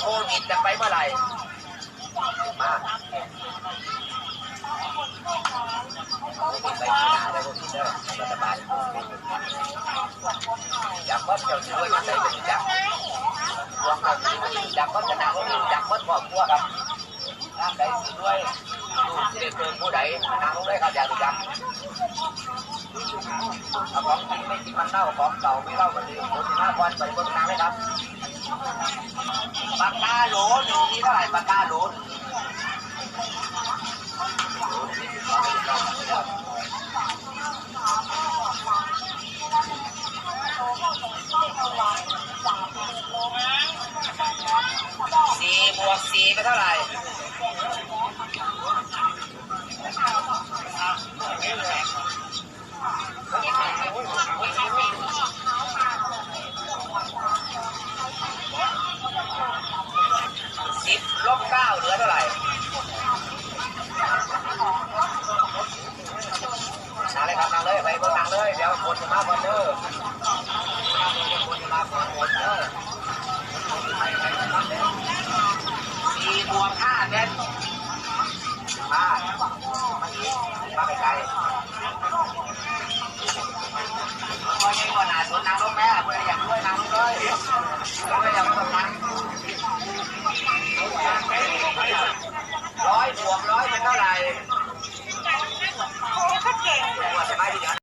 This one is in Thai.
โควิดจะไปเมื่อไหร่มาไปที่นาเลยพวกนี้เด้อรัฐบาลจับวัดเจ้าช่วยมาใส่เป็นจับรวมกันจับวัดจะหนักก็มีจับวัดครอบครัวครับร่างใดสิด้วยลูที่ได้เกินผู้ใดนางลงได้ครับอยากจักเอาของจริงไม่กินมันเน่าของเก่าไม่เล่ากันดีคนที่มาควันไปากกาโหลนี่เท่าไหร่ปากกาโหลนสี่บวกสี่เป็นเท่าไหร่ ลบเก้าเหลือเท่าไหร่นั่งเลยครับนั่งเลยไปบนนั่งเลยเดี๋ยวคนจะมาบนเด้อคนจะมาคนเด้อสี่บวกห้าเป็น บวกร้อยเป็นเท่าไหร่